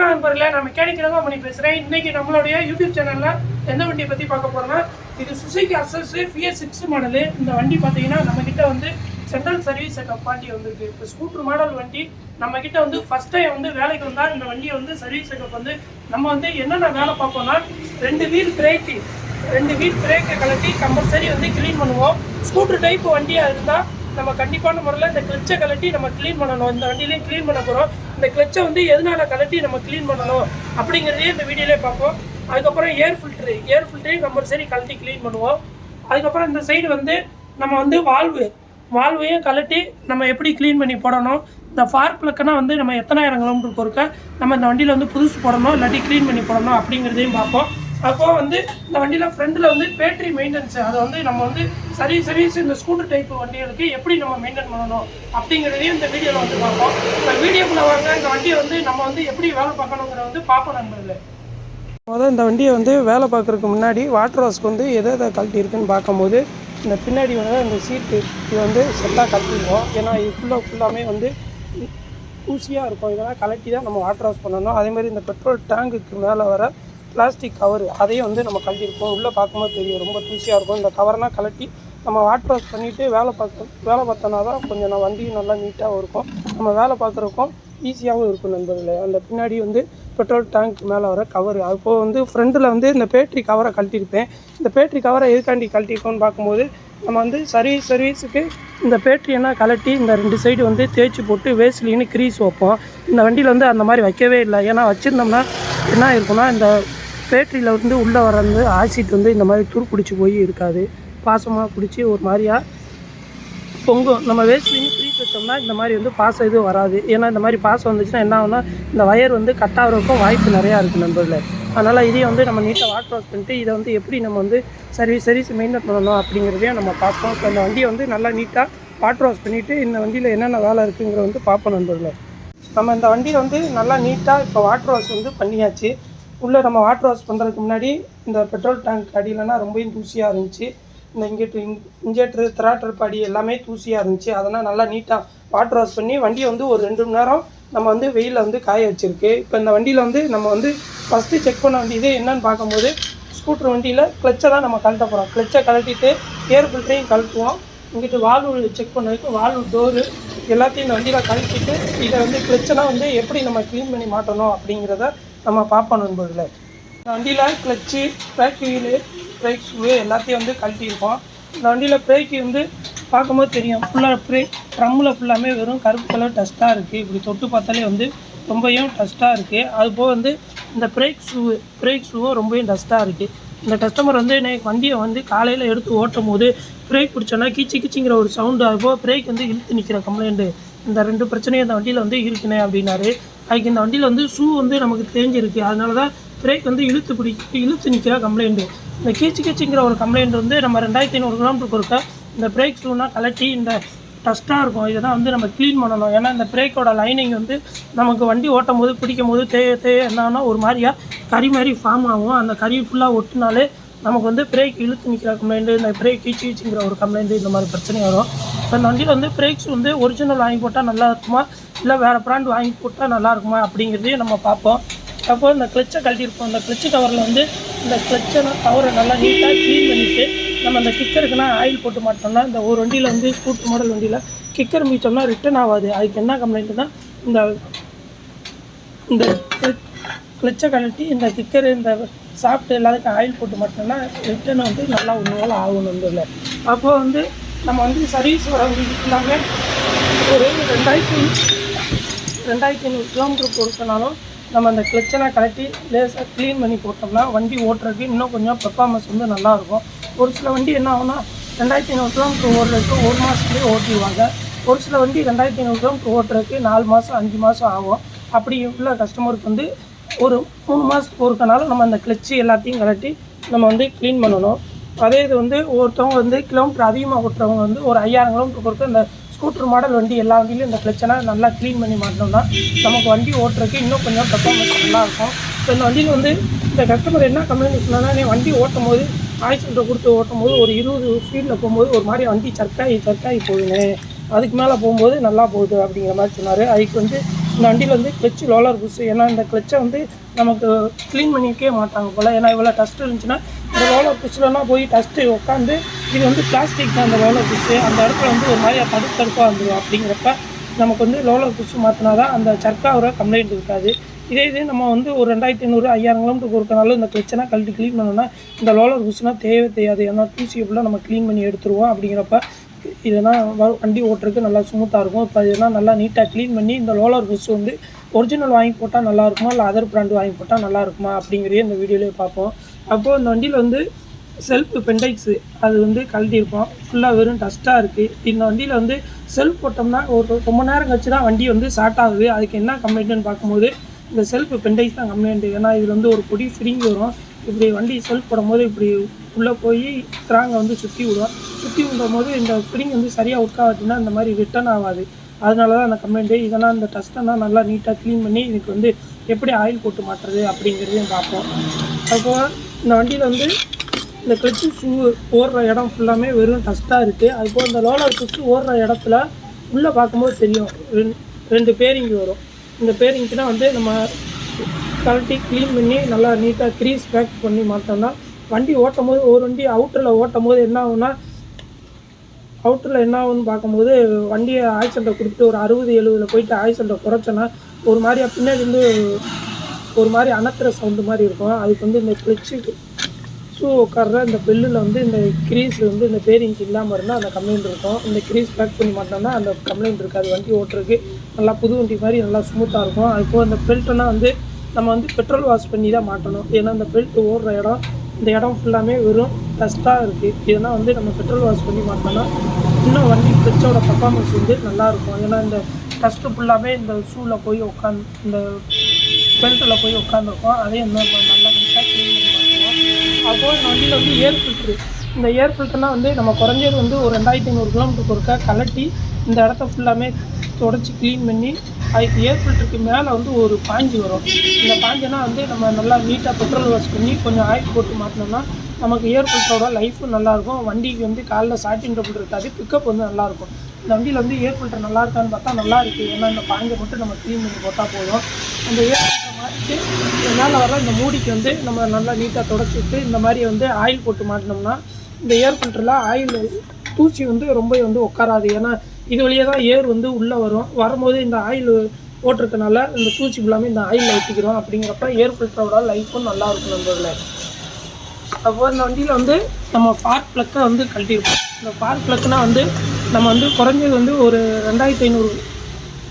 வணக்கம் நண்பர்களே நான் மெக்கானிக் ரங்கமணி பேசுகிறேன் இன்றைக்கி நம்மளுடைய யூடியூப் சேனலில் எந்த வண்டியை பற்றி பார்க்க போகிறோம்னா இது Suzuki Access BS six model இந்த வண்டி பார்த்தீங்கன்னா நம்மக்கிட்ட வந்து சென்ட்ரல் சர்வீஸ் செட்டப் வண்டி வந்திருக்கு. இப்போ ஸ்கூட்டர் மாடல் வண்டி நம்மக்கிட்ட வந்து ஃபஸ்ட் டைம் வந்து வேலைக்கு வந்தால் இந்த வண்டியை வந்து சர்வீஸ் செட்டப் வந்து நம்ம வந்து என்னென்ன வேலை பார்ப்போம்னா ரெண்டு வீல் பிரேக்கு ரெண்டு வீல் பிரேக்கை கலட்டி கம்பல்சரி வந்து க்ளீன் பண்ணுவோம். ஸ்கூட்டர் டைப் வண்டியாக இருந்தால் நம்ம கண்டிப்பான முறையில் இந்த கிளிச்சை கலட்டி நம்ம க்ளீன் பண்ணணும். இந்த வண்டியிலையும் க்ளீன் பண்ண போகிறோம் இந்த கிளச்சை வந்து எதனால கலட்டி நம்ம க்ளீன் பண்ணணும் அப்படிங்கிறதையும் இந்த வீடியோலே பார்ப்போம். அதுக்கப்புறம் ஏர் ஃபில்ட்ரு ஏர் ஃபில்ட்ரையும் கம்பல்சரி கழட்டி க்ளீன் பண்ணுவோம். அதுக்கப்புறம் இந்த சைடு வந்து நம்ம வந்து வால்வு வால்வையும் கழட்டி நம்ம எப்படி க்ளீன் பண்ணி போடணும்? இந்த ஃபார் ப்ளக்குனா வந்து நம்ம எத்தனாயிரம் கிலோமீட்டருக்கு ஒருக்க நம்ம இந்த வண்டியில் வந்து புதுசு போடணும் இல்லாட்டி க்ளீன் பண்ணி போடணும் அப்படிங்கிறதையும் பார்ப்போம். அப்போ வந்து இந்த வண்டியில் ஃப்ரண்டில் வந்து பேட்டரி மெயின்டெனன்ஸ் அதை வந்து நம்ம வந்து சரி சர்வீஸ் இந்த ஸ்கூட்டர் டைப் வண்டிகளுக்கு எப்படி நம்ம மெயின்டைன் பண்ணணும் அப்படிங்கிறதையும் இந்த வீடியோவில் வந்து பார்ப்போம். இந்த வீடியோக்குள்ளே வாங்க இந்த வண்டியை வந்து நம்ம வந்து எப்படி வேலை பார்க்கணுங்கிறத வந்து பார்ப்போம் நண்பர்களே. முதல் இந்த வண்டியை வந்து வேலை பார்க்குறதுக்கு முன்னாடி வாட்டர் வாஷ்க்கு வந்து எதை எதை கழட்டி இருக்குன்னு பார்க்கும்போது இந்த பின்னாடி வந்து இந்த சீட்டு இது வந்து செட்டாக கழட்டிடுவோம். ஏன்னா இது ஃபுல்லாக ஃபுல்லாமே வந்து ஊசியாக இருக்கும். இதெல்லாம் கலட்டி தான் நம்ம வாட்டர் வாஷ் பண்ணணும். அதேமாதிரி இந்த பெட்ரோல் டேங்குக்கு மேலே வர பிளாஸ்டிக் கவர் அதையும் வந்து நம்ம கழட்டிருப்போம் உள்ளே பார்க்கும்போது தெரியும் ரொம்ப தூசியாக இருக்கும். இந்த கவர்னால் கலட்டி நம்ம வாட் வாஷ் பண்ணிவிட்டு வேலை பார்க்க வேலை பார்த்தோன்னா தான் கொஞ்சம் நான் வண்டியும் நல்லா நீட்டாகவும் இருக்கும். நம்ம வேலை பார்க்குறக்கும் ஈஸியாகவும் இருக்கும் நண்பர்களே. அந்த பின்னாடி வந்து பெட்ரோல் டேங்க் மேலே வர கவர் அப்போது வந்து ஃப்ரண்டில் வந்து இந்த பேட்ரி கவரை கழட்டியிருப்பேன். இந்த பேட்ரி கவரை எதுக்காண்டி கழட்டிருக்கோன்னு பார்க்கும்போது நம்ம வந்து சர்வீஸ் சர்வீஸுக்கு இந்த பேட்ரியெல்லாம் கழட்டி கலட்டி இந்த ரெண்டு சைடு வந்து தேய்ச்சி போட்டு வேஸ்ட்லின்னு க்ரீஸ் வைப்போம். இந்த வண்டியில் வந்து அந்த மாதிரி வைக்கவே இல்லை. ஏன்னா வச்சுருந்தோம்னா என்ன இருக்குன்னா இந்த பேட்டரியில் வந்து உள்ளே வர வந்து ஆசிட் வந்து இந்த மாதிரி துரு பிடிச்சி போய் இருக்காது. பாசமாக பிடிச்சி ஒரு மாதிரியாக பொங்கும். நம்ம வேஸ்ட்லின்னு க்ரீஸ் வச்சோம்னா இந்த மாதிரி வந்து பாசம் எதுவும் வராது. ஏன்னா இந்த மாதிரி பாசம் வந்துச்சுன்னா என்ன ஆகும்னா இந்த வயர் வந்து கட் ஆகிறதுக்கும் வாய்ப்பு நிறையா இருக்குது நண்பர்களே. அதனால் இதையும் வந்து நம்ம நீட்டாக வாட்டர் வாஷ் பண்ணிட்டு இதை வந்து எப்படி நம்ம வந்து சர்வீஸ் சர்வீஸ் மெயின்டைன் பண்ணணும் அப்படிங்கிறதையும் நம்ம பார்ப்போம். இப்போ இந்த வண்டியை வந்து நல்லா நீட்டாக வாட்டர் வாஷ் பண்ணிவிட்டு இந்த வண்டியில் என்னென்ன வேலை இருக்குங்கிற வந்து பார்ப்போம் நண்பர்களே. நம்ம இந்த வண்டியை வந்து நல்லா நீட்டாக இப்போ வாட்டர் வாஷ் வந்து பண்ணியாச்சு. உள்ளே நம்ம வாட்டர் வாஷ் பண்ணுறதுக்கு முன்னாடி இந்த பெட்ரோல் டேங்க் அடியிலனா ரொம்பவும் தூசியாக இருந்துச்சு. இந்த இங்கேட்டு இன்ஜெக்டரு த்ராட்டர் படி எல்லாமே தூசியாக இருந்துச்சு. அதெல்லாம் நல்லா நீட்டாக வாட்டர் வாஷ் பண்ணி வண்டியை வந்து ஒரு ரெண்டு மணி நேரம் நம்ம வந்து வெயிலில் வந்து காய வச்சிருக்கு. இப்போ இந்த வண்டியில் வந்து நம்ம வந்து ஃபஸ்ட்டு செக் பண்ண வேண்டியது என்னன்னு பார்க்கும்போது ஸ்கூட்டர் வண்டியில் கிளச்சை தான் நம்ம கழட்ட போகிறோம் கிளச்சை கழட்டிட்டு ஏர் ஃபில்டரையும் கழட்டுவோம். இங்கிட்டு வால்வு செக் பண்ணதுக்கு வால்வு டோரு எல்லாத்தையும் இந்த வண்டியில் கழட்டிட்டு இதை வந்து கிளச்செல்லாம் வந்து எப்படி நம்ம க்ளீன் பண்ணி மாட்டணும் அப்படிங்கிறத நம்ம பார்ப்போம் நண்பர்களே. இந்த வண்டியில் clutch brake wheel brake shoe எல்லாத்தையும் வந்து கழட்டியிருக்கோம். இந்த வண்டியில் பிரேக்கு வந்து பார்க்கும்போது தெரியும். ஃபுல்லாக பிரேக் ட்ரம்மில் ஃபுல்லாமே வெறும் கருப்பு கலர் டஸ்ட்டாக இருக்குது இப்படி தொட்டு பார்த்தாலே வந்து ரொம்பவும் டஸ்ட்டாக இருக்குது அது போக வந்து இந்த பிரேக் ஷூ பிரேக் ஷூவும் ரொம்பவும் டஸ்ட்டாக இருக்குது இந்த கஸ்டமர் வந்து எனக்கு வண்டியை வந்து காலையில் எடுத்து ஓட்டும் போது பிரேக் பிடிச்சோன்னா கீச்சி கீச்சிங்கிற ஒரு சவுண்டு அதுபோக பிரேக் வந்து இழுத்து நிற்கிற கம்ப்ளைண்ட்டு இந்த ரெண்டு பிரச்சனையும் இந்த வண்டியில் வந்து இருக்குனே அப்படின்னாரு. அதுக்கு இந்த வண்டியில் வந்து ஷூ வந்து நமக்கு தெரிஞ்சிருக்கு. அதனால தான் பிரேக் வந்து இழுத்து பிடி இழுத்து நிற்கிற கம்ப்ளைண்ட்டு இந்த கீச்சு கீச்சுங்கிற ஒரு கம்ப்ளைண்ட் வந்து நம்ம ரெண்டாயிரத்தி ஐநூறு கிலோமீட்டருக்கு கொடுக்க இந்த பிரேக் ஷூனா கலட்டி இந்த டஸ்ட்டாக இருக்கும். இதை தான் வந்து நம்ம க்ளீன் பண்ணணும். ஏன்னா இந்த பிரேக்கோட லைனிங் வந்து நமக்கு வண்டி ஓட்டும் போது பிடிக்கும் போது தேய தேய என்னன்னா ஒரு மாதிரியா கறி மாதிரி ஃபார்ம் ஆகும். அந்த கறி ஃபுல்லாக ஒட்டினாலே நமக்கு வந்து பிரேக் இழுத்து நிற்கிற கம்ப்ளைண்ட்டு இந்த பிரேக் கீச்சு கீச்சுங்கிற ஒரு கம்ப்ளைண்ட்டு இந்த மாதிரி பிரச்சனை வரும். இப்போ இந்த வண்டியில் வந்து பிரேக்ஸ் வந்து ஒரிஜினல் வாங்கி போட்டால் நல்லா இருக்குமா? இல்லை வேறு ப்ராண்ட் வாங்கி போட்டால் நல்லா இருக்குமா அப்படிங்கிறதையும் நம்ம பார்ப்போம். அப்போ இந்த கிளச்சை கழட்டியிருப்போம். இந்த கிளச்சு கவரில் வந்து இந்த கிளச்சை கவரை நல்லா நீட்டாக க்ளீன் பண்ணிவிட்டு நம்ம அந்த கிக்கருக்குனா ஆயில் போட்டு மாட்டோம்னா இந்த ஒரு வண்டியில் வந்து ஸ்கூட்டர் மாடல் வண்டியில் கிக்கர் மீச்சோம்னா ரிட்டர்ன் ஆகாது. அதுக்கு என்ன கம்ப்ளைண்ட்டுனா இந்த இந்த கிளச்சை கழட்டி இந்த கிக்கர் இந்த சாப்பிட்டு எல்லாத்துக்கும் ஆயில் போட்டு மாட்டோம்னா ரிட்டர்ன் வந்து நல்லா ஒன்று ஆகணும் ஆகும் அப்போது வந்து நம்ம வந்து சர்வீஸ் வர எல்லாமே ஒரு ரெண்டாயிரத்தி ரெண்டாயிரத்தி ஐநூறு கிலோமீட்டர் பொறுத்தனாலும் நம்ம அந்த கிளச்செல்லாம் கழட்டி லேசாக க்ளீன் பண்ணி போட்டோம்னா வண்டி ஓட்டுறதுக்கு இன்னும் கொஞ்சம் பெர்ஃபார்மன்ஸ் வந்து நல்லாயிருக்கும். ஒரு சில வண்டி என்ன ஆகும்னா ரெண்டாயிரத்தி ஐநூறு கிலோமீட்டர் ஓடுறதுக்கு ஒரு மாதத்துலேயே ஓட்டிடுவாங்க. ஒரு சில வண்டி ரெண்டாயிரத்தி ஐநூறு கிலோமீட்டர் ஓட்டுறதுக்கு நாலு மாதம் அஞ்சு மாதம் ஆகும். அப்படி உள்ள கஸ்டமருக்கு வந்து ஒரு மூணு மாதத்துக்கு ஒருக்கனால நம்ம அந்த கிளச்சு எல்லாத்தையும் கழட்டி நம்ம வந்து க்ளீன் பண்ணணும். அதே இது வந்து ஒருத்தவங்க வந்து கிலோமீட்டர் அதிகமாக ஓட்டுறவங்க வந்து ஒரு ஐயாயிரம் கிலோமீட்டர் பொறுத்து அந்த ஸ்கூட்டர் மாடல் வண்டி எல்லா வண்டியிலும் இந்த கிளச்சனை நல்லா க்ளீன் பண்ணி மாட்டோம்னா நமக்கு வண்டி ஓட்டுறதுக்கு இன்னும் கொஞ்சம் பெர்ஃபார்மன்ஸ் நல்லாயிருக்கும் இப்போ இந்த வண்டியில் வந்து இந்த கஸ்டமர் என்ன கம்ப்ளைண்ட் சொன்னால் நீ வண்டி ஓட்டும் போது ஆயில் கொடுத்து ஓட்டும் போது ஒரு இருபது ஸ்பீடில் போகும்போது ஒரு மாதிரி வண்டி சர்க்காகி சர்க்காகி போகுதுங்க அதுக்கு மேலே போகும்போது நல்லா போகுது அப்படிங்கிற மாதிரி சொன்னார். அதுக்கு வந்து இந்த வண்டியில் வந்து கிளச்சு லோலர் புஷ் ஏன்னா இந்த கிளச்சை வந்து நமக்கு க்ளீன் பண்ணிக்கவே மாட்டாங்க போல். ஏன்னா இவ்வளோ டஸ்ட் இருந்துச்சுன்னா இந்த லோலர் புஷ்லலாம் போய் டஸ்ட்டு உட்காந்து இது வந்து பிளாஸ்டிக் தான் அந்த லோலோ புஷ்ஷு அந்த இடத்துல வந்து ஒரு மாதிரியாக தடுப்பு தடுப்பாக வந்துடும் அப்படிங்கிறப்ப நமக்கு வந்து லோலர் புஷ் மாற்றினா தான் அந்த சர்க்காவோட கம்ப்ளைண்ட் இருக்காது. இதே இது நம்ம வந்து ஒரு ரெண்டாயிரத்தி ஐநூறு ஐயாயிரம் கிலோமீட்டர் கொடுக்கனாலும் இந்த கிளச்சனா கழட்டி க்ளீன் பண்ணோம்னா இந்த லோலர் புஷ்னா தேவை தெரியாது. ஏன்னா தூசியை ஃபுல்லாக நம்ம க்ளீன் பண்ணி எடுத்துருவோம் அப்படிங்கிறப்ப இதெல்லாம் வ- வண்டி ஓட்டுறதுக்கு நல்லா ஸ்மூத்தாக இருக்கும். இப்போ இதெல்லாம் நல்லா நீட்டாக க்ளீன் பண்ணி இந்த லோலர் புஷ் வந்து ஒரிஜினல் வாங்கி போட்டால் நல்லா இருக்குமா? இல்லை அதர் பிராண்டு வாங்கி போட்டால் நல்லா இருக்குமா? அப்படிங்கிறதே இந்த வீடியோலேயே பார்ப்போம். அப்போது இந்த வண்டியில் வந்து செல்ஃப் பெண்டைக்ஸு அது வந்து கழட்டியிருப்போம் ஃபுல்லாக வெறும் டஸ்ட்டாக இருக்குது இந்த வண்டியில் வந்து செல்ஃப் போட்டோம்னா ஒரு ரொம்ப நேரம் கழிச்சு தான் வண்டி வந்து ஸ்டார்ட் ஆகுது. அதுக்கு என்ன கம்ப்ளைண்ட்டுன்னு பார்க்கும்போது இந்த செல்ஃப் பெண்டைக்ஸ் தான் கம்ப்ளைண்ட் ஏன்னா இதில் வந்து ஒரு பொடி ஃப்ரீங்கி வரும். இப்படி வண்டி செல்ஃப் போடும்போது இப்படி உள்ளே போய் ஸ்ட்ராங்கை வந்து சுற்றி விடும். சுற்றி விடும் போது இந்த ஃப்ரிங் வந்து சரியாக ஒர்க் இந்த மாதிரி ரிட்டர்ன் ஆகாது. அதனால தான் அந்த கம்ப்ளைண்ட்டு இதெல்லாம் இந்த டஸ்ட்டெல்லாம் நல்லா நீட்டாக க்ளீன் பண்ணி இதுக்கு வந்து எப்படி ஆயில் போட்டு மாட்டுறது அப்படிங்கிறதையும் பார்ப்போம். அதுபோக இந்த வண்டியில் வந்து இந்த கிளிச்சு ஷூ ஓடுற இடம் ஃபுல்லாமே வெறும் டஸ்ட்டாக இருக்குது அதுபோல் இந்த லோலர் கிளச்சு ஓடுற இடத்துல உள்ளே பார்க்கும்போது தெரியும். ரெண்டு ரெண்டு பேரிங் வரும். இந்த பேரிங்க்கு தான் வந்து நம்ம கழட்டி க்ளீன் பண்ணி நல்லா நீட்டாக க்ரீஸ் பேக் பண்ணி மாட்டோம்னா வண்டி ஓட்டும் போது ஒரு வண்டி அவுட்டரில் ஓட்டும் போது என்ன ஆகும்னா அவுட்டரில் என்ன ஆகும்னு பார்க்கும்போது வண்டியை ஆக்சிடெண்ட்டை கொடுத்துட்டு ஒரு அறுபது எழுபதில் போயிட்டு ஆக்சிடெண்ட்டை குறைச்சோன்னா ஒரு மாதிரியா பின்னாடி வந்து ஒரு மாதிரி அனத்துற சவுண்டு மாதிரி இருக்கும். அதுக்கு வந்து இந்த கிளிச்சு ஷூ உட்கார்ற இந்த பெல்லில் வந்து இந்த க்ரீஸ் வந்து இந்த பேரிங்க்கு இல்லாமல் இருந்தால் அந்த கம்ப்ளைண்ட் இருக்கும். இந்த கிரீஸ் பேக் பண்ணி மாட்டோம்னா அந்த கம்ப்ளைண்ட் இருக்காது. வண்டி ஓட்டுறதுக்கு நல்லா புது வண்டி மாதிரி நல்லா ஸ்மூத்தாக இருக்கும். அதுபோல் அந்த பெல்ட்னா வந்து நம்ம வந்து பெட்ரோல் வாஷ் பண்ணி தான் மாட்டணும். ஏன்னா அந்த பெல்ட் ஓடுற இடம் இந்த இடம் ஃபுல்லாமே வெறும் டஸ்ட்டாக இருக்குது இதெல்லாம் வந்து நம்ம பெட்ரோல் வாஷ் பண்ணி மாட்டோம்னா இன்னும் வண்டி பெட்சோட பர்ஃபார்மன்ஸ் வந்து நல்லாயிருக்கும் ஏன்னா இந்த டஸ்ட்டு ஃபுல்லாமே இந்த ஷூவில் போய் உட்காந்து இந்த பெல்ட்டில் போய் உட்காந்துருக்கோம் அதே இன்னும் நல்லா நீட்டாக க்ளீன் அப்போ இந்த வண்டியில் வந்து ஏர் ஃபில்ட்ரு இந்த ஏர் ஃபில்டர்லாம் வந்து நம்ம குறைஞ்சது வந்து ஒரு ரெண்டாயிரத்தி ஐநூறு கிலோமீட்டருக்கு ஒருக்கா கலட்டி இந்த இடத்த ஃபுல்லாமே தொடச்சி க்ளீன் பண்ணி அதுக்கு ஏர் ஃபில்டருக்கு மேலே வந்து ஒரு பாஞ்சு வரும். இந்த பாஞ்சுனா வந்து நம்ம நல்லா நீட்டாக பெட்ரோல் வாஷ் பண்ணி கொஞ்சம் ஆயில் போட்டு மாட்டினோம்னா நமக்கு ஏர் ஃபில்டரோட லைஃப்பும் நல்லாயிருக்கும் வண்டிக்கு வந்து காலைல ஸ்டார்டிங் டபுள் இருக்காது பிக்கப் வந்து நல்லாயிருக்கும் இந்த வண்டியில் வந்து ஏர் ஃபில்டர் நல்லா இருக்கான்னு பார்த்தா நல்லா இருக்குது ஏன்னா இந்த பாஞ்சை மட்டும் நம்ம க்ளீன் பண்ணி போட்டால் போதும். அந்த ஏர் ஃபில்டர் மாட்டிட்டு மேலே வர இந்த மூடிக்கு வந்து நம்ம நல்லா நீட்டாக தொடச்சி விட்டு இந்த மாதிரி வந்து ஆயில் போட்டு மாட்டினோம்னா இந்த ஏர் ஃபில்டரில் ஆயில் தூசி வந்து ரொம்ப வந்து உட்காராது ஏன்னா இது வழியாக தான் ஏர் வந்து உள்ளே வரும். வரும்போது இந்த ஆயில் போட்டிருக்கனால இந்த தூசி ஃபுல்லாமே இந்த ஆயிலில் ஊற்றிக்கிறோம் அப்படிங்கிறப்ப ஏர் ஃபில்டரோட லைஃப்பும் நல்லா இருக்கும் நண்பர்களே. அப்போ இந்த வண்டியில் வந்து நம்ம பார்க் ப்ளக்கை வந்து கழட்டியிருப்போம். இந்த பார்க் ப்ளக்குனால் வந்து நம்ம வந்து குறைஞ்சது வந்து ஒரு ரெண்டாயிரத்தி ஐநூறு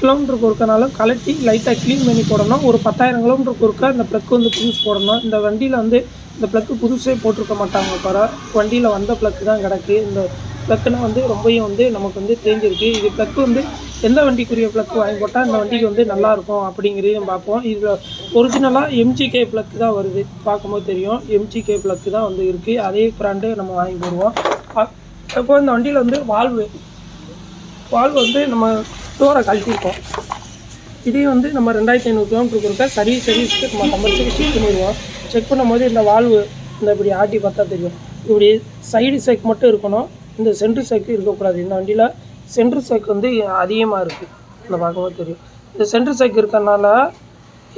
கிலோமீட்டருக்கு ஒருக்கனாலும் கலட்டி லைட்டாக க்ளீன் பண்ணி போடணும். ஒரு பத்தாயிரம் கிலோமீட்டருக்கு ஒருக்க இந்த ப்ளக் வந்து புதுசு போடணும். இந்த வண்டியில் வந்து இந்த ப்ளக்கு புதுசே போட்டிருக்க மாட்டாங்க பாரு. வண்டியில் வந்த ப்ளக்கு தான் கிடக்கு. இந்த ப்ளக்குனா வந்து ரொம்பவும் வந்து நமக்கு வந்து தெரிஞ்சிருக்கு. இது ப்ளக்கு வந்து எந்த வண்டிக்குரிய ப்ளக்கு வாங்கி போட்டால் இந்த வண்டிக்கு வந்து நல்லாயிருக்கும் அப்படிங்கிறதையும் பார்ப்போம். இதில் ஒரிஜினலாக எம்ஜிகே ப்ளக்கு தான் வருது. பார்க்கும்போது தெரியும். எம்ஜிகே ப்ளக்கு தான் வந்து இருக்குது அதே பிராண்டு நம்ம வாங்கி போடுவோம். அப்போ இந்த வண்டியில் வந்து வால்வு வால்வு வந்து நம்ம டோரை கழட்டிருக்கோம் இதே வந்து நம்ம ரெண்டாயிரத்தி ஐநூறு கிலோமீட்டருக்கு இருக்க சர்வீஸ் சர்வீஸ்க்கு நம்ம கம்பல்சரி செக் பண்ணிடுவோம். செக் பண்ணும்போது இந்த வால்வு இந்த இப்படி ஆட்டி பார்த்தா தெரியும். இப்படி சைடு செக் மட்டும் இருக்கணும். இந்த சென்ட்ரு செக்கு இருக்கக்கூடாது. இந்த வண்டியில் சென்ட்ரு செக் வந்து அதிகமாக இருக்குது இந்த பார்க்கும்போது தெரியும். இந்த சென்ட்ரு செக் இருக்கறனால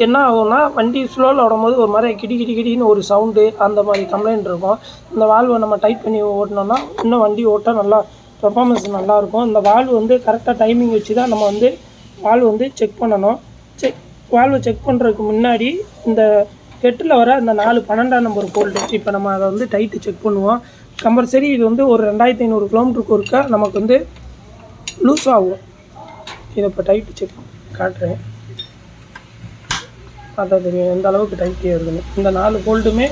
என்ன ஆகும்னா வண்டி ஸ்லோவில் ஓடும்போது ஒரு மாதிரி கிடி கிடி கிடின்னு ஒரு சவுண்டு அந்த மாதிரி கம்ப்ளைண்ட் இருக்கும். இந்த வால்வை நம்ம டைட் பண்ணி ஓட்டினோம்னா இன்னும் வண்டி ஓட்ட நல்லா பெர்ஃபார்மன்ஸ் நல்லாயிருக்கும் இந்த வால்வு வந்து கரெக்டாக டைமிங் வச்சு தான் நம்ம வந்து வால்வு வந்து செக் பண்ணணும். செக் வால்வு செக் பண்ணுறதுக்கு முன்னாடி இந்த கெட்டில் வர இந்த நாலு பன்னெண்டாம் நம்பர் போல்டு இப்போ நம்ம அதை வந்து டைட்டு செக் பண்ணுவோம். கம்பல்சரி இது வந்து ஒரு ரெண்டாயிரத்தி ஐநூறு கிலோமீட்டருக்கு ஒருக்கா நமக்கு வந்து லூஸ் ஆகும். இதை இப்போ டைட்டு செக் காட்டுறேன். அதான் தெரியும் எந்த அளவுக்கு டைட் ஏறுதுன்னு. இந்த நாலு போல்ட்டுமே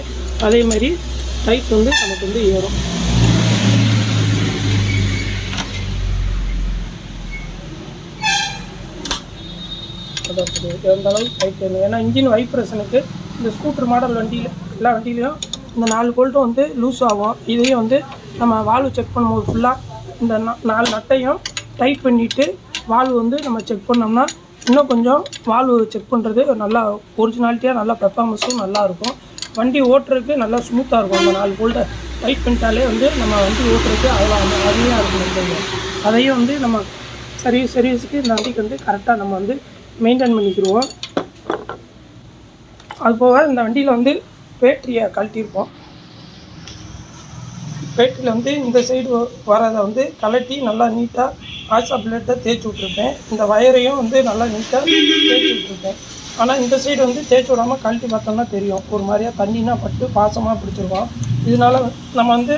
அதே மாதிரி டைட் வந்து நமக்கு வந்து ஏறும். அதான் தெரியும் எந்த அளவுக்கு டைட் ஏன்னா இன்ஜின் வைப்ரேஷனுக்கு இந்த ஸ்கூட்டர் மாடல் வண்டியில் எல்லா வண்டியிலையும் இந்த நாலு போல்ட்டும் வந்து லூஸ் ஆகும். இதையும் வந்து நம்ம வால்வு செக் பண்ணும்போது ஃபுல்லாக இந்த நாலு நட்டையும் டைட் பண்ணிவிட்டு வால்வு வந்து நம்ம செக் பண்ணோம்னா இன்னும் கொஞ்சம் வால்வு செக் பண்ணுறது நல்லா ஒரிஜினாலிட்டியாக நல்லா பெர்ஃபார்மன்ஸும் நல்லா இருக்கும். வண்டி ஓட்டுறதுக்கு நல்லா ஸ்மூத்தாக இருக்கும். அந்த நாலு போல்ட்டை டைட் பண்ணிட்டாலே வந்து நம்ம வண்டி ஓட்டுறதுக்கு அவ்வளோ அந்த அருமையாக இருக்கும். அதையும் வந்து நம்ம சர்வீஸ் சர்வீஸுக்கு இந்த வண்டிக்கு வந்து கரெக்டாக நம்ம வந்து மெயின்டைன் பண்ணிக்கிடுவோம் அது போக இந்த வண்டியில் வந்து பேட்டரியை கழட்டியிருப்போம். பேட்டரியில் வந்து இந்த சைடு வரதை வந்து கழட்டி நல்லா நீட்டாக ஆசா பிளேட்டை தேய்ச்சி விட்ருப்பேன் இந்த வயரையும் வந்து நல்லா நீட்டாக தேய்ச்சி விட்ருப்பேன் ஆனால் இந்த சைடு வந்து தேய்ச்சி விடாமல் கழட்டி பார்த்தோம்னா தெரியும். ஒரு மாதிரியாக தண்ணினா பட்டு பாசமாக பிடிச்சிருக்கோம். இதனால நம்ம வந்து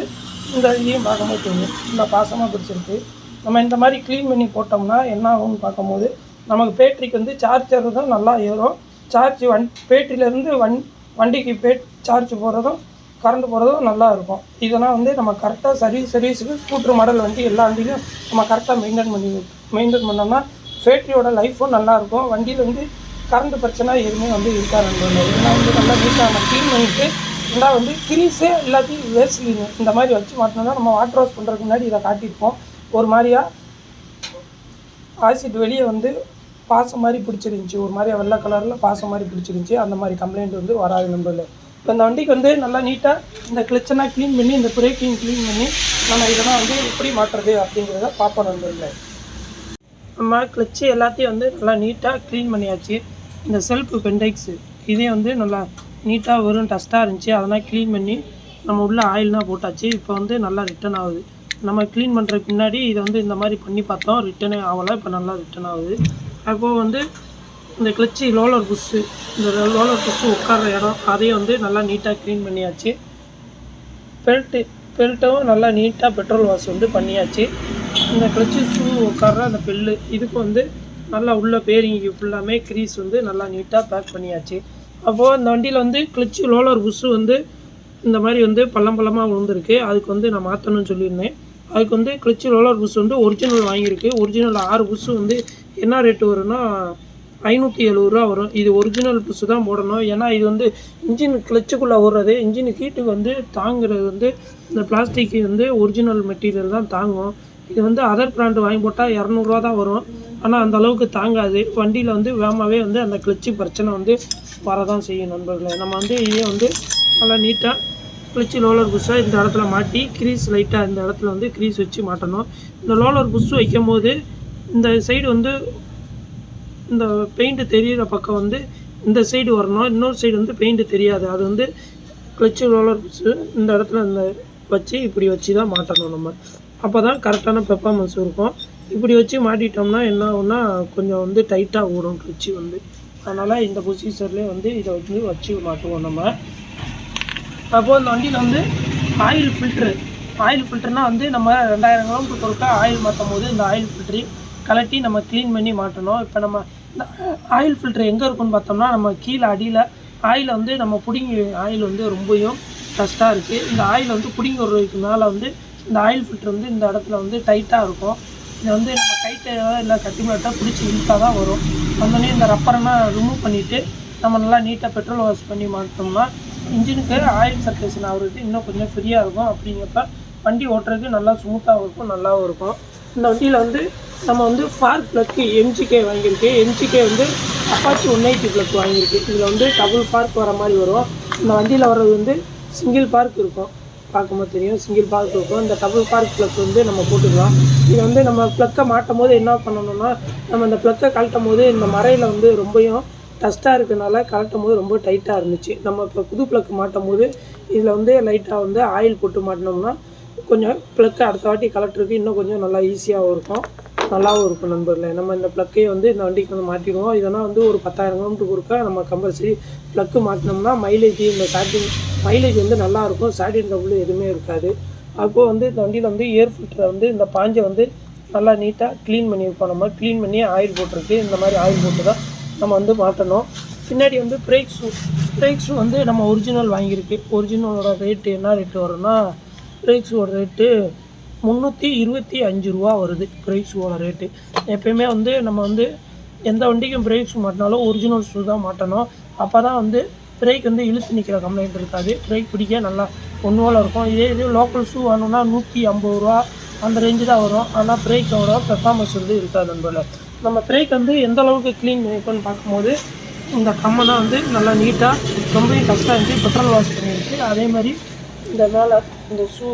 இந்த இதையும் பார்க்கும்போது தெரியும். இந்த பாசமாக பிடிச்சிருக்கு. நம்ம இந்த மாதிரி க்ளீன் பண்ணி போட்டோம்னா என்ன ஆகும்னு பார்க்கும்போது நமக்கு பேட்டரிக்கு வந்து சார்ஜர் தான் நல்லா ஏறும். சார்ஜ் வண் பேட்ரிலேருந்து வண் வண்டிக்கு பேட் சார்ஜ் போகிறதும் கரண்ட் போகிறதும் நல்லா இருக்கும். இதெல்லாம் வந்து நம்ம கரெக்டாக சர்வீஸ் சர்வீஸுக்கு ஸ்கூட்ரு மாடல் வண்டி எல்லா வண்டியிலும் நம்ம கரெக்டாக மெயின்டைன் பண்ணி மெயின்டைன் பண்ணோம்னா பேட்டரியோட லைஃப்பும் நல்லாயிருக்கும் வண்டியில் வந்து கரண்ட் பிரச்சனை எதுவுமே வந்து இருக்காது இதெல்லாம் வந்து நல்லா நீட்டாக நம்ம க்ளீன் பண்ணிவிட்டு ரெண்டாவது வந்து கிரீஸு எல்லாத்தையும் வேஸ்லிங்க இந்த மாதிரி வச்சு மாட்டினோம்னா நம்ம வாட்டர் வாஷ் பண்ணுறதுக்கு முன்னாடி இதை காட்டியிருப்போம். ஒரு மாதிரியாக ஆசிட் வெளியே வந்து பாசம் மாதிரி பிடிச்சிருந்துச்சி. ஒரு மாதிரி வெள்ளை கலரில் பாசம் மாதிரி பிடிச்சிருந்துச்சி. அந்த மாதிரி கம்ப்ளைண்ட் வந்து வராது நம்மள இப்போ இந்த வண்டிக்கு வந்து நல்லா நீட்டாக இந்த கிளச்செல்லாம் க்ளீன் பண்ணி இந்த பிரேக்கிங் க்ளீன் பண்ணி நம்ம இதெல்லாம் வந்து எப்படி மாட்டுறது அப்படிங்கிறத பார்ப்போம் நண்பர்கள். நம்ம கிளச்சு எல்லாத்தையும் வந்து நல்லா நீட்டாக க்ளீன் பண்ணியாச்சு. இந்த செல்ஃப் பெண்டைக்ஸு இதே வந்து நல்லா நீட்டாக வெறும் டஸ்ட்டாக இருந்துச்சு. அதெல்லாம் க்ளீன் பண்ணி நம்ம உள்ள ஆயிலெலாம் போட்டாச்சு. இப்போ வந்து நல்லா ரிட்டர்ன் ஆகுது. நம்ம க்ளீன் பண்ணுறதுக்கு முன்னாடி இதை வந்து இந்த மாதிரி பண்ணி பார்த்தோம். ரிட்டனே ஆகலை. இப்போ நல்லா ரிட்டர்ன் ஆகுது. அப்போது வந்து இந்த கிளச்சி லோலர் புஷ்ஷு இந்த லோலர் புஷ்ஷு உட்கார்ற இடம் அதையும் வந்து நல்லா நீட்டாக க்ளீன் பண்ணியாச்சு. பெல்ட்டு பெல்ட்டும் நல்லா நீட்டாக பெட்ரோல் வாஷ் வந்து பண்ணியாச்சு. இந்த கிளச்சி ஷூ உட்கார்ற அந்த பெல்லு இதுக்கு வந்து நல்லா உள்ள பேரிங்கு ஃபுல்லாமே க்ரீஸ் வந்து நல்லா நீட்டாக பேக் பண்ணியாச்சு. அப்போது இந்த வண்டியில் வந்து கிளச்சி லோலர் புஷ்ஷு வந்து இந்த மாதிரி வந்து பள்ளம் பள்ளமாக விழுந்திருக்கு. அதுக்கு வந்து நான் மாற்றணும்னு சொல்லியிருந்தேன். அதுக்கு வந்து கிளச்சி ரோலர் புஷ் வந்து ஒரிஜினல் வாங்கியிருக்கு. ஒரிஜினல் ஆறு புஷ் வந்து என்ன ரேட்டு வரும்னா ஐநூற்றி எழுபது ரூபா வரும். இது ஒரிஜினல் புஷ் தான் போடணும். ஏன்னா இது வந்து இன்ஜின் கிளச்சுக்குள்ளே ஓடுறது. இன்ஜின் ஹீட்டுக்கு வந்து தாங்குறது வந்து இந்த பிளாஸ்டிக் வந்து ஒரிஜினல் மெட்டீரியல் தான் தாங்கும். இது வந்து அதர் பிராண்டு வாங்கி போட்டால் இரநூறுவா தான் வரும். ஆனால் அந்த அளவுக்கு தாங்காது. வண்டியில் வந்து வேகமாகவே வந்து அந்த கிளச்சு பிரச்சனை வந்து வரதான் செய்யும் நண்பர்களே. நம்ம வந்து இதே வந்து நல்லா நீட்டாக கிளச்சி லோலர் புஷ்ஷை இந்த இடத்துல மாட்டி க்ரீஸ் லைட்டாக இந்த இடத்துல வந்து க்ரீஸ் வச்சு மாட்டணும். இந்த லோலர் புஷ் வைக்கும் போது இந்த சைடு வந்து இந்த பெயிண்ட்டு தெரியிற பக்கம் வந்து இந்த சைடு வரணும். இன்னொரு சைடு வந்து பெயிண்ட்டு தெரியாது. அது வந்து கிளச்சு ரோலர் புஷ்ஷு இந்த இடத்துல இந்த வச்சு இப்படி வச்சு தான் மாட்டணும் நம்ம. அப்போ தான் கரெக்டான பெர்ஃபார்மன்ஸ் இருக்கும். இப்படி வச்சு மாட்டிட்டோம்னா என்ன ஆகும்னா கொஞ்சம் வந்து டைட்டாக ஓடும் கிளச்சு வந்து. அதனால் இந்த ப்ரொசீசர்லேயே வந்து இதை வந்து வச்சு மாட்டுவோம் நம்ம. அப்போது இந்த வண்டியில் வந்து ஆயில் ஃபில்ட்ரு ஆயில் ஃபில்டர்னால் வந்து நம்ம ரெண்டாயிரம் கிலோமீட்டர் ஒருக்கா ஆயில் மாற்றும் போது இந்த ஆயில் ஃபில்ட்ரு கலட்டி நம்ம க்ளீன் பண்ணி மாட்டணும் இப்போ நம்ம இந்த ஆயில் ஃபில்ட்ரு எங்கே இருக்குன்னு பார்த்தோம்னா நம்ம கீழே அடியில் ஆயில் வந்து நம்ம பிடுங்கி ஆயில் வந்து ரொம்பவும் கஷ்டாக இருக்குது இந்த ஆயில் வந்து பிடுங்கி விடுறதுக்கு மேலே வந்து இந்த ஆயில் ஃபில்ட்ரு வந்து இந்த இடத்துல வந்து டைட்டாக இருக்கும். இதை வந்து நம்ம கைட்டை இல்லை கட்டிமேட்டாக பிடிச்சி இழுத்தாக தான் வரும். வந்தோடனே இந்த ரப்பரெல்லாம் ரிமூவ் பண்ணிவிட்டு நம்ம நல்லா நீட்டாக பெட்ரோல் வாஷ் பண்ணி மாட்டோம்னா இன்ஜினுக்கு ஆயில் சர்க்குலேஷன் ஆகுறது இன்னும் கொஞ்சம் ஃப்ரீயாக இருக்கும். அப்படிங்கிறப்ப வண்டி ஓட்டுறதுக்கு நல்லா ஸ்மூத்தாகவும் இருக்கும் நல்லாவும் இருக்கும். இந்த வண்டியில் வந்து நம்ம வந்து ஃபார் ப்ளக்கு எம்ஜிகே வாங்கியிருக்கு. எம்ஜிகே வந்து அப்பாச்சி ஒன் எயிட்டி ப்ளக் வாங்கியிருக்கு. இதில் வந்து டபுள் பார்க் வர மாதிரி வரும். இந்த வண்டியில் வர்றது வந்து சிங்கிள் பார்க் இருக்கும். பார்க்கும்போது தெரியும். சிங்கிள் பார்க் இருக்கும். இந்த டபுள் பார்க் ப்ளக் வந்து நம்ம போட்டுக்கலாம். இது வந்து நம்ம ப்ளக்கை மாட்டும் போது என்ன பண்ணணும்னா நம்ம இந்த ப்ளக்கை கழட்டும் போது இந்த மறையில் வந்து ரொம்பையும் டஸ்ட்டாக இருக்கிறனால கலட்டும் போது ரொம்ப டைட்டாக இருந்துச்சு. நம்ம இப்போ புது ப்ளக் மாட்டும் போது இதில் வந்து லைட்டாக வந்து ஆயில் போட்டு மாட்டினோம்னா கொஞ்சம் ப்ளக்கை அடுத்த வாட்டி கலட்டுறதுக்கு இன்னும் கொஞ்சம் நல்லா ஈஸியாகவும் இருக்கும். நல்லாவும் இருக்கும் நண்பர்களே. நம்ம இந்த ப்ளக்கையை வந்து இந்த வண்டிக்கு வந்து மாட்டிடுவோம். இதெல்லாம் வந்து ஒரு பத்தாயிரம் கிலோமீட்டருக்கு ஒருக்கா நம்ம கம்பல்சரி ப்ளக்கு மாட்டினோம்னா மைலேஜ் இந்த ஸ்டார்டிங் மைலேஜ் வந்து நல்லாயிருக்கும் இருக்கும். டபுள் எதுவுமே இருக்காது. அப்போது வந்து இந்த வண்டியில் வந்து ஏர் ஃபில்டரை வந்து இந்த பாஞ்சை வந்து நல்லா நீட்டாக க்ளீன் பண்ணியிருப்போம். நம்ம க்ளீன் பண்ணி ஆயில் போட்டிருக்கு. இந்த மாதிரி ஆயில் போட்டு தான் நம்ம வந்து மாட்டணும் பின்னாடி வந்து பிரேக் ஷூ பிரேக் ஷூ வந்து நம்ம ஒரிஜினல் வாங்கியிருக்கு. ஒரிஜினலோட ரேட்டு என்ன ரேட்டு வரும்னா பிரேக் ஷூவோட ரேட்டு முந்நூற்றி இருபத்தி அஞ்சு ரூபா வருது பிரேக் ஷூவோட ரேட்டு எப்பயுமே வந்து நம்ம வந்து எந்த வண்டிக்கும் பிரேக் ஷூ மாட்டினாலும் ஒரிஜினல் ஷூ தான் மாட்டணும். அப்போ தான் வந்து பிரேக் வந்து இழுத்து நிற்கிற கம்ப்ளைண்ட் இருக்காது. பிரேக் பிடிக்க நல்லா ஒன்றுவோல இருக்கும். இதே இது லோக்கல் ஷூ வாங்கணும்னா நூற்றி ஐம்பது ரூபா அந்த ரேஞ்சு தான் வரும். ஆனால் பிரேக்கோட பெர்ஃபார்மன்ஸ் வந்து இருக்காது நண்பர்களே. நம்ம பிரேக் வந்து எந்த அளவுக்கு க்ளீன் பண்ணியிருக்கோன்னு பார்க்கும்போது இந்த கம்மனை வந்து நல்லா நீட்டாக ரொம்பவே கஷ்டம் இருந்துச்சு பெட்ரோல் வாஷ் பண்ணியிருக்கு. அதே மாதிரி இந்த மேலே இந்த ஷூ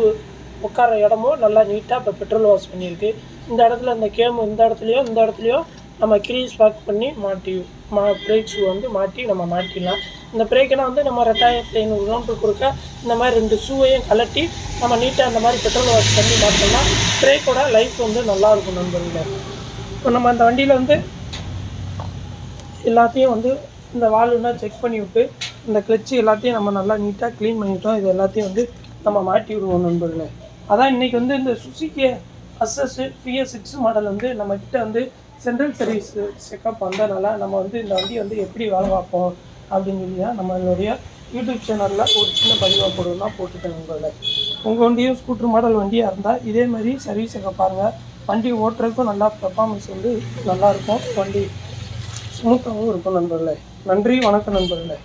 உட்கார இடமும் நல்லா நீட்டாக இப்போ பெட்ரோல் வாஷ் பண்ணியிருக்கு. இந்த இடத்துல இந்த கேமு இந்த இடத்துலையோ இந்த இடத்துலையோ நம்ம கிரீஸ் பேக் பண்ணி மாட்டி மா பிரேக் ஷூ வந்து மாட்டி நம்ம மாட்டிடலாம். இந்த பிரேக்கெல்லாம் வந்து நம்ம ரெண்டாயிரத்தி ஐநூறு கிலோமீட்டர் கொடுக்க இந்த மாதிரி ரெண்டு ஷூவையும் கலட்டி நம்ம நீட்டாக அந்த மாதிரி பெட்ரோல் வாஷ் பண்ணி மாட்டோம்னா பிரேக்கோட லைஃப் வந்து நல்லாயிருக்கும் நண்பர்களே. இப்போ நம்ம அந்த வண்டியில் வந்து எல்லாத்தையும் வந்து இந்த வால்வுனா செக் பண்ணி விட்டு இந்த கிளச்சு எல்லாத்தையும் நம்ம நல்லா நீட்டாக க்ளீன் பண்ணிட்டோம். இது எல்லாத்தையும் வந்து நம்ம மாட்டி விடுவோம் நண்பர்களே. அதான் இன்றைக்கி வந்து இந்த Suzuki Access BS six model வந்து நம்மக்கிட்ட வந்து சென்ட்ரல் சர்வீஸ் செக்கப் வந்ததுனால நம்ம வந்து இந்த வண்டியை வந்து எப்படி வேலை பார்ப்போம் அப்படின்னு சொல்லி தான் நம்மளுடைய யூடியூப் சேனலில் ஒரு சின்ன பதிவாக போடுவோம்னா போட்டுட்டேன் உங்களை உங்கள் வண்டியும் ஸ்கூட்டர் மாடல் வண்டியாக இருந்தால் இதே மாதிரி சர்வீஸ் செக்அப் பாருங்கள் வண்டி ஓட்டுறதுக்கும் நல்லா பர்ஃபார்மன்ஸ் வந்து நல்லாயிருக்கும் வண்டி ஸ்மூத்தாகவும் இருக்கும் நண்பர்களே. நன்றி வணக்கம் நண்பர்களே.